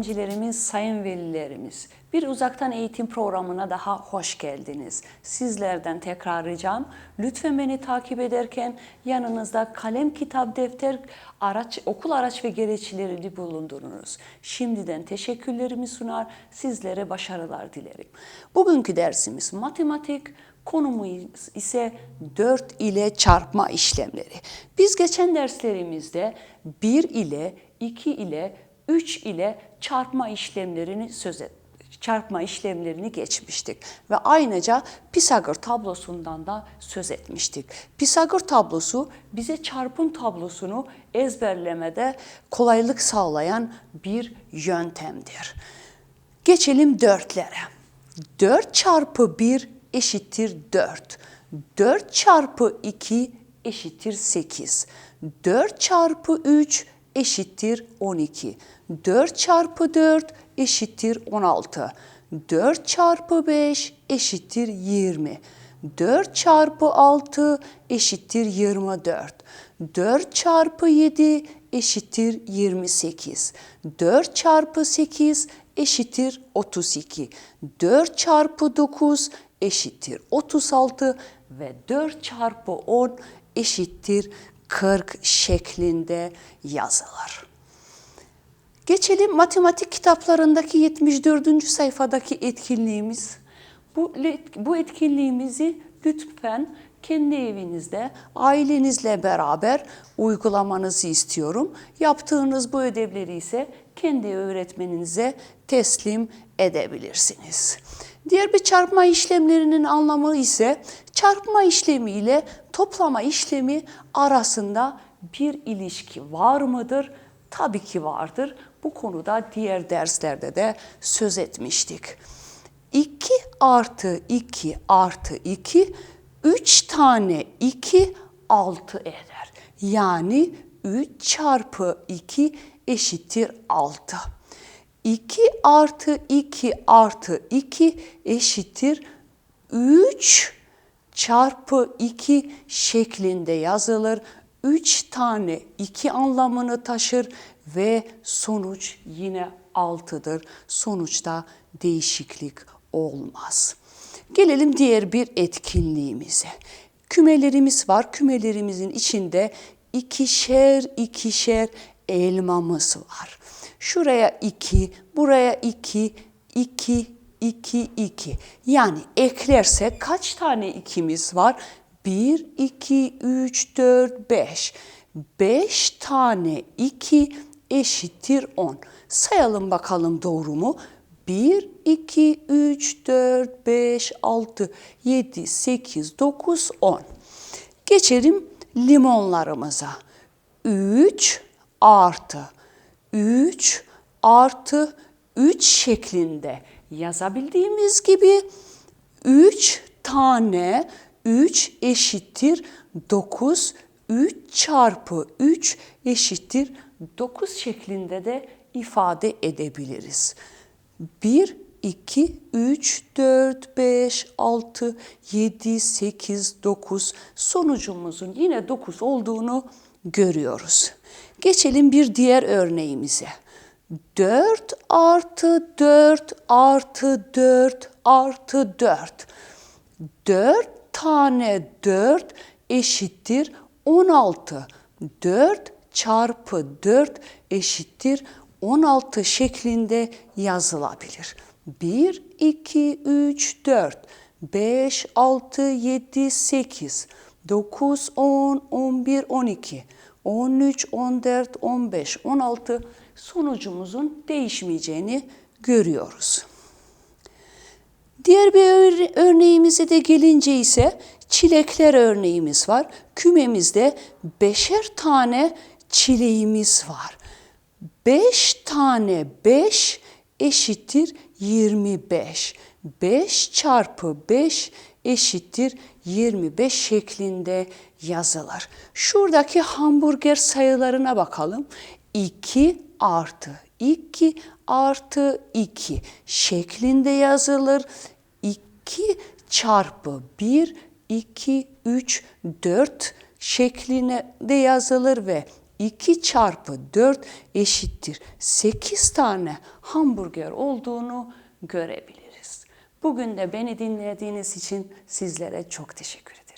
öğrencilerimiz, sayın velilerimiz, bir uzaktan eğitim programına daha hoş geldiniz. Sizlerden tekrar ricam, lütfen beni takip ederken yanınızda kalem, kitap, defter, araç, okul araç ve gereçlerini bulundurunuz. Şimdiden teşekkürlerimi sunar, sizlere başarılar dilerim. Bugünkü dersimiz matematik, Konumuz ise 4 ile çarpma işlemleri. Biz geçen derslerimizde 1 ile, 2 ile, 3 ile çarpma işlemlerini söz et, çarpma işlemlerini geçmiştik ve ayrıca Pisagor tablosundan da söz etmiştik. Pisagor tablosu bize çarpım tablosunu ezberlemede kolaylık sağlayan bir yöntemdir. Geçelim dörtlere. 4 çarpı 1 eşittir 4. 4 çarpı 2 eşittir 8. 4 çarpı 3 eşittir 12. 4 çarpı 4 eşittir 16. 4 çarpı 5 eşittir 20. 4 çarpı 6 eşittir 24. 4 çarpı 7 eşittir 28. 4 çarpı 8 eşittir 32. 4 çarpı 9 eşittir 36 ve 4 çarpı 10 eşittir 40 şeklinde yazılır. Geçelim matematik kitaplarındaki 74. sayfadaki etkinliğimiz. Bu, bu etkinliğimizi lütfen kendi evinizde ailenizle beraber uygulamanızı istiyorum. Yaptığınız bu ödevleri ise kendi öğretmeninize teslim edebilirsiniz. Diğer bir çarpma işlemlerinin anlamı ise çarpma işlemi ile toplama işlemi arasında bir ilişki var mıdır? Tabii ki vardır. Bu konuda diğer derslerde de söz etmiştik. 2 artı 2 artı 2 3 tane 2 6 eder. Yani 3 çarpı 2 eşittir 6. 2 artı 2 artı 2 eşittir 3 çarpı 2 şeklinde yazılır. 3 tane 2 anlamını taşır ve sonuç yine 6'dır. Sonuçta değişiklik olmaz. Gelelim diğer bir etkinliğimize. Kümelerimiz var. Kümelerimizin içinde ikişer ikişer elmamız var. Şuraya 2, buraya 2, 2, 2, 2. Yani eklerse kaç tane ikimiz var? 1, 2, 3, 4, 5. 5 tane 2 eşittir 10. Sayalım bakalım doğru mu? 1, 2, 3, 4, 5, 6, 7, 8, 9, 10. Geçelim limonlarımıza. 3 artı 3 artı 3 şeklinde yazabildiğimiz gibi 3 tane 3 eşittir 9, 3 çarpı 3 eşittir 9 şeklinde de ifade edebiliriz. 1, 2, 3, 4, 5, 6, 7, 8, 9 sonucumuzun yine 9 olduğunu görüyoruz. Geçelim bir diğer örneğimize. 4 artı 4 artı 4 artı 4. 4 tane 4 eşittir 16. 4 çarpı 4 eşittir 16 şeklinde yazılabilir. 1, 2, 3, 4, 5, 6, 7, 8, 9, 10, 11, 12, 13, 14, 15, 16 sonucumuzun değişmeyeceğini görüyoruz. Diğer bir örneğimize de gelince ise çilekler örneğimiz var. Kümemizde beşer tane çileğimiz var. 5 tane 5 eşittir 25. 5 çarpı 5 eşittir 25 şeklinde yazılır. Şuradaki hamburger sayılarına bakalım. 2 artı 2 artı 2 şeklinde yazılır. 2 çarpı 1, 2, 3, 4 şeklinde yazılır ve 2 çarpı 4 eşittir 8 tane hamburger olduğunu görebiliriz. Bugün de beni dinlediğiniz için sizlere çok teşekkür ederim.